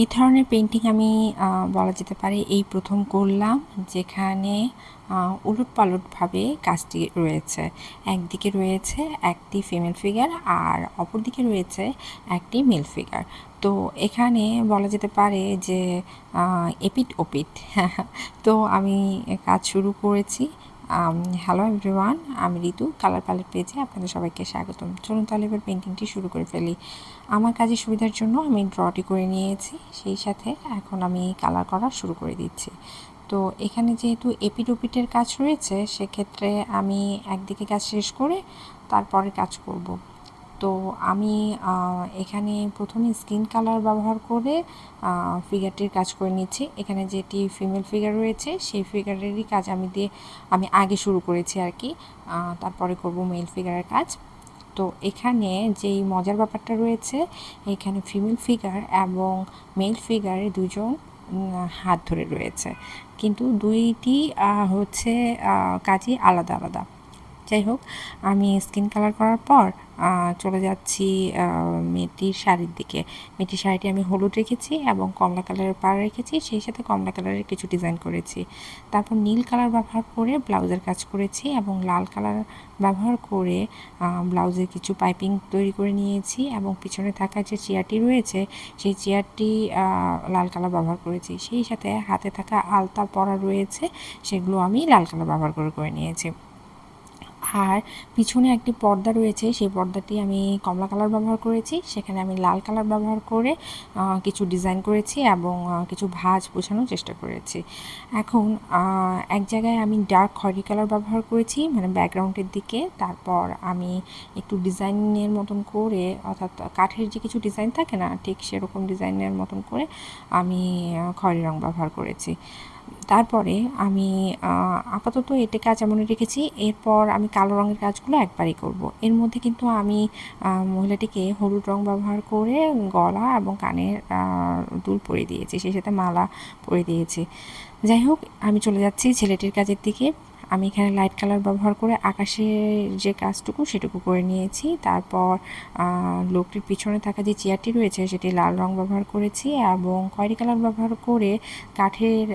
এই ধরনের পেন্টিং আমি বলা যেতে পারে এই প্রথম করলাম, যেখানে উলট পালটভাবে কাজটি রয়েছে। একদিকে রয়েছে একটি ফিমেল ফিগার আর অপরদিকে রয়েছে একটি মেল ফিগার তো এখানে বলা যেতে পারে যে এপিট ওপিট তো আমি কাজ শুরু করেছি। হ্যালো এভরিওয়ান আমি ঋতু কালার প্যালেট পেজে আপনাদের সবাইকে স্বাগতম। চলুন তাহলে এবার পেন্টিংটি শুরু করে ফেলি। আমার কাজের সুবিধার জন্য আমি ড্রটি করে নিয়েছি। সেই সাথে এখন আমি কালার করা শুরু করে দিচ্ছি। তো এখানে যেহেতু এপিডোপিটের কাজ রয়েছে, সেক্ষেত্রে আমি একদিকে কাজ শেষ করে তারপরে কাজ করব। তো আমি এখানে প্রথমে স্কিন কালার ব্যবহার করে ফিগারটির কাজ করে নিচ্ছি। এখানে যেটি ফিমেল ফিগার রয়েছে, সেই ফিগারেরই কাজ আমি দিয়ে, আমি আগে শুরু করেছি আর কি তারপরে করব মেল ফিগারের কাজ। তো এখানে যেই মজার ব্যাপারটা রয়েছে, এখানে ফিমেল ফিগার এবং মেল ফিগারে দুজন হাত ধরে রয়েছে। কিন্তু দুইটি হচ্ছে কাজই আলাদা আলাদা। যাই হোক, আমি স্কিন কালার করার পর চলে যাচ্ছি মেয়েটির শাড়ির দিকে। মেয়েটির শাড়িটি আমি হলুদ রেখেছি এবং কমলা কালারের পাড় রেখেছি। সেই সাথে কমলা কালারের কিছু ডিজাইন করেছি। তারপর নীল কালার ব্যবহার করে ব্লাউজের কাজ করেছি এবং লাল কালার ব্যবহার করে ব্লাউজের কিছু পাইপিং তৈরি করে নিয়েছি এবং পিছনে থাকা যে চেয়ারটি রয়েছে, সেই চেয়ারটি লাল কালার ব্যবহার করেছি। সেই সাথে হাতে থাকা আলতা পরা রয়েছে, সেগুলো আমি লাল কালার ব্যবহার করে করে নিয়েছি। আর পিছনে একটি পর্দা রয়েছে, সেই পর্দাটি আমি কমলা কালার ব্যবহার করেছি। সেখানে আমি লাল কালার ব্যবহার করে কিছু ডিজাইন করেছি এবং কিছু ভাঁজ বোঝানোর চেষ্টা করেছি। এখন এক জায়গায় আমি ডার্ক খয়রি কালার ব্যবহার করেছি মানে ব্যাকগ্রাউন্ডের দিকে। তারপর আমি একটু ডিজাইনের মতন করে, অর্থাৎ কাঠের যে কিছু ডিজাইন থাকে না, ঠিক সেরকম ডিজাইনের মতন করে আমি খয়রি রং ব্যবহার করেছি। তারপরে আমি আপাতত এতে কাজ এমনই রেখেছি, এরপর আমি কালো রঙের কাজগুলো একবারই করব। এর মধ্যে কিন্তু আমি মহিলাটিকে হলুদ রং ব্যবহার করে গলা এবং কানের দুল পরে দিয়েছি, সেই সাথে মালা পরে দিয়েছি যাই হোক, আমি চলে যাচ্ছি ছেলেটির কাজের দিকে আমি এখানে লাইট কালার ব্যবহার করে আকাশের যে কাজটুকু সেটুকু করে নিয়েছি। তারপর লোকটির পিছনে থাকা যে চেয়ারটি রয়েছে সেটি লাল রং ব্যবহার করেছি এবং খয়েরি কালার ব্যবহার করে কাঠের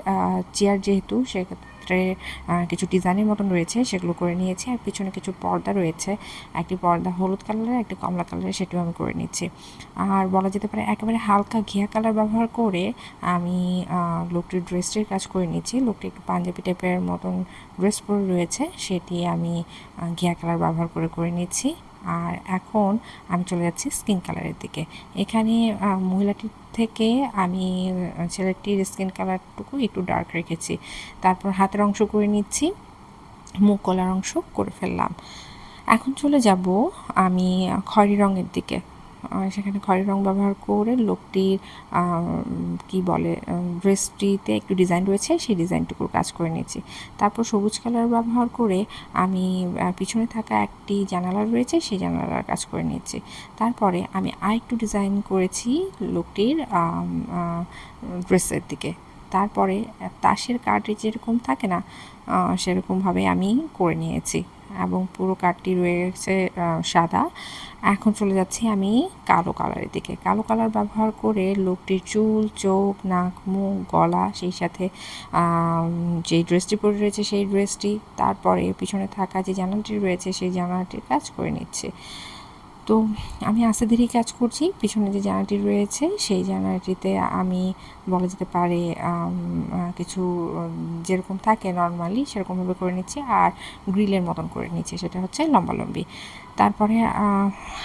চেয়ার যেহেতু সেক্ষেত্রে ক্ষেত্রে কিছু ডিজাইনের মতন রয়েছে, সেগুলো করে নিয়েছি। আর পিছনে কিছু পর্দা রয়েছে। একটি পর্দা হলুদ কালারের, একটি কমলা কালারের, সেটিও আমি করে নিচ্ছি। আর বলা যেতে পারে একেবারে হালকা ঘিয়া কালার ব্যবহার করে আমি লোকটির ড্রেসটির কাজ করে নিচ্ছি। লোকটি একটু পাঞ্জাবি টাইপের মতন ড্রেস পরে রয়েছে, সেটি আমি ঘিয়া কালার ব্যবহার করে করে নিচ্ছি। আর এখন আমি চলে যাচ্ছি স্কিন কালারের দিকে। এখানে মহিলাটির থেকে আমি ছেলেটির স্কিন কালারটুকু একটু ডার্ক রেখেছি। তারপর হাতের অংশ করে নিচ্ছি, মুখ কলার অংশ করে ফেললাম। এখন চলে যাব আমি খয়রি রঙের দিকে। সেখানে খয়েরি রং ব্যবহার করে লোকটির কি বলে ড্রেসটিতে একটু ডিজাইন রয়েছে, সেই ডিজাইনটুকুর কাজ করে নিয়েছি। তারপর সবুজ কালার ব্যবহার করে আমি পিছনে থাকা একটি জানালা রয়েছে, সেই জানালার কাজ করে নিয়েছি। তারপরে আমি আরেকটু ডিজাইন করেছি লোকটির ড্রেসের দিকে। তারপরে তাসের কার্ডে যেরকম থাকে না সেরকমভাবে আমি করে নিয়েছি। এবং পুরো কাঠটি রয়েছে সাদা। এখন চলে যাচ্ছি আমি কালো কালারের দিকে। কালো কালার ব্যবহার করে লোকটির চুল, চোখ, নাক, মুখ, গলা, সেই সাথে যে ড্রেসটি পরে রয়েছে সেই ড্রেসটি, তারপরে পিছনে থাকা যে জানালাটি রয়েছে সেই জানালাটির কাজ করে নিচ্ছে। তো আমি আস্তে ধীরে কাজ করছি। পিছনে যে জানাটি রয়েছে, সেই জানালাটিতে আমি বলা যেতে পারে কিছু যেরকম থাকে নর্মালি সেরকমভাবে করে নিচ্ছি আর গ্রিলের মতন করে নিচ্ছি, সেটা হচ্ছে লম্বালম্বি। তারপরে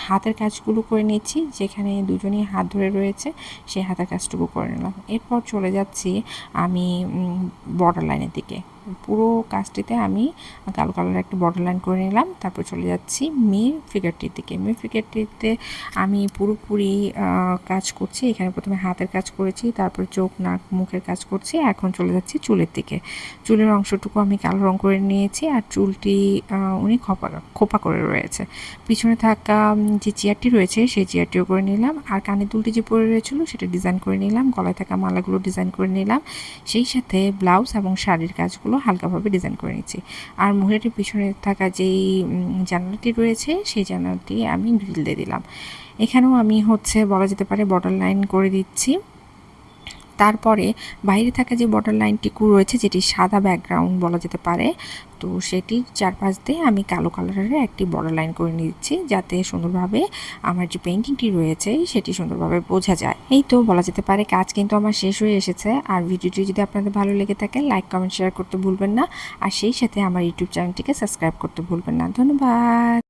হাতের কাজগুলো করে নিচ্ছি, যেখানে দুজনই হাত ধরে রয়েছে, সেই হাতের কাজটুকু করে নিলাম। এরপর চলে যাচ্ছি আমি বর্ডার লাইনের দিকে। পুরো কাজটিতে আমি কালো কালার একটা বর্ডার লাইন করে নিলাম, তারপর চলে যাচ্ছি মেয়ের ফিগারটির দিকে মেয়ের ফিগারটিতে আমি পুরোপুরি কাজ করছি। এখানে প্রথমে হাতের কাজ করেছি, তারপর চোখ, নাক, মুখের কাজ করছি, এখন চলে যাচ্ছি চুলের দিকে। চুলের অংশটুকু আমি কালো রং করে নিয়েছি, আর চুলটি উনি খোপা খোপা করে রয়েছে। পিছনে থাকা যে চেয়ারটি রয়েছে, সেই চেয়ারটিও করে নিলাম, আর কানের দুলটি যে পরে রয়েছিল, সেটা ডিজাইন করে নিলাম, গলায় থাকা মালাগুলো ডিজাইন করে নিলাম। সেই সাথে ব্লাউজ এবং শাড়ির কাজগুলো হালকাভাবে ডিজাইন করে নিচ্ছি। আর মহিলাটির পিছনে থাকা যেই জানালাটি রয়েছে, সেই জানালাটি আমি গ্রিল দিয়ে দিলাম। এখানেও আমি হচ্ছে বলা যেতে পারে বর্ডার লাইন করে দিচ্ছি। তারপরে বাইরে থাকা যে বর্ডার লাইনটিকু রয়েছে, যেটি সাদা ব্যাকগ্রাউন্ড বলা যেতে পারে, তো সেটির চারপাশ দিয়ে আমি কালো কালারের একটি বর্ডার লাইন করে নিচ্ছি যাতে সুন্দরভাবে আমার যে পেন্টিংটি রয়েছে, সেটি সুন্দরভাবে বোঝা যায়। এই তো বলা যেতে পারে কাজ কিন্তু আমার শেষ হয়ে এসেছে। আর ভিডিওটি যদি আপনাদের ভালো লেগে থাকে লাইক কমেন্ট শেয়ার করতে ভুলবেন না। আর সেই সাথে আমার ইউটিউব চ্যানেলটিকে সাবস্ক্রাইব করতে ভুলবেন না। ধন্যবাদ।